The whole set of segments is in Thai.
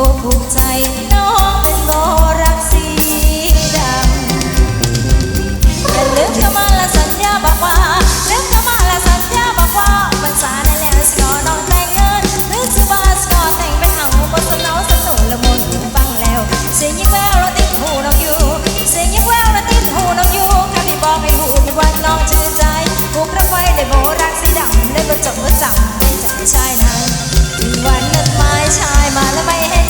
ถูกถูกใจน้องเป็นโบรักสีดำแต่เลือเข้ามาและสัญญาบอกว่าเข้ามาและสัญญาบักว่ามันสาแน่แน่สกอนองแต่เงินนึกสบาสกอแต่งเป็นเฮาบนสนอสนุนละมุนฟังแล้ว เสียงยิ่งแววเราติดหูน้องอยู่ เสียงยิ่งแววเราติดหูน้องอยู่คำที่บอกให้หูในวันน้องชื่นใจผูกรักไว้ได้โบรักสีดำได้ประจบประจำได้จากชายนั้นวันนึกไม้ชายมาแล้วไม่เห็น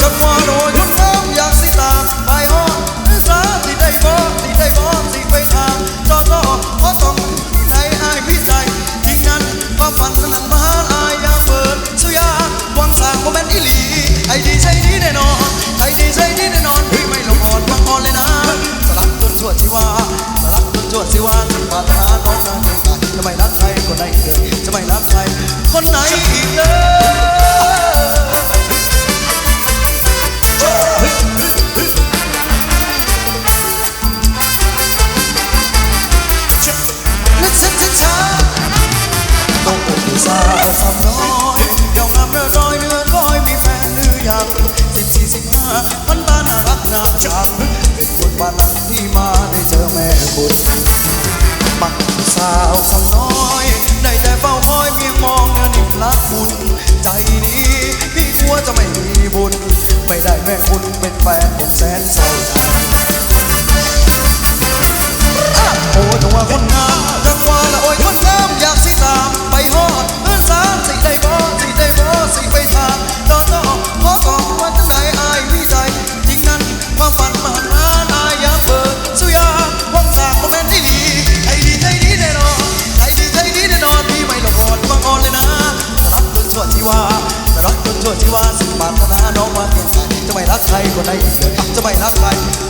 લખવાનો น้จากพึเป็นบุญบาลังที่มาได้เจอแม่บุญบักสาวสคนน้อย ได้แต่เฝ้าคอยเพียงมองเงินิ่งรักบุญ ใจนี้พี่กลัวจะไม่มีบุญ ไม่ได้แม่คุณเป็นแฟนผมแสนสศร้โอ้ยตัวคนงามจังหวาละโอ้ยคนงามอยากสิตาม night. After my love life.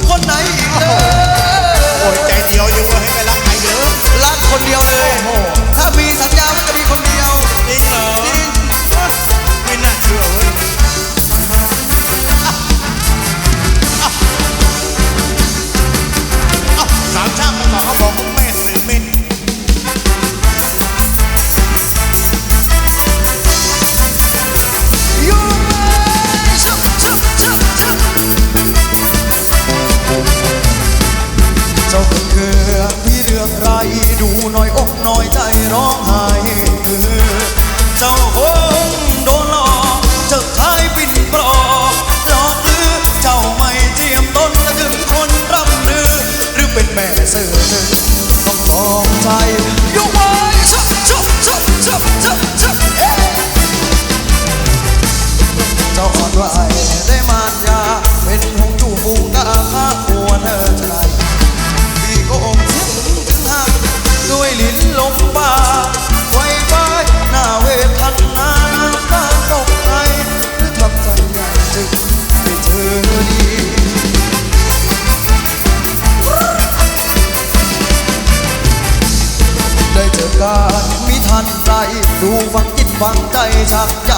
ฟังใจชักใจ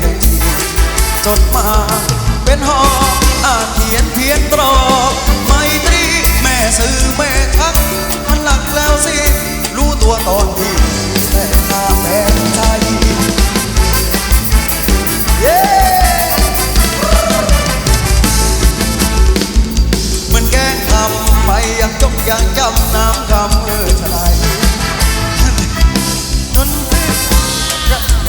ในทีจดมาเป็นหอกอาเขียนเพียนตรอกไมตรีแม่ซื้อแม่ทัก มันหลักแล้วสิ รู้ตัวตอนที่แต่ตาแม่ใจย้มันแกล้งทำไปอยากจกยังจำน้ำคำเออชลายนน rough.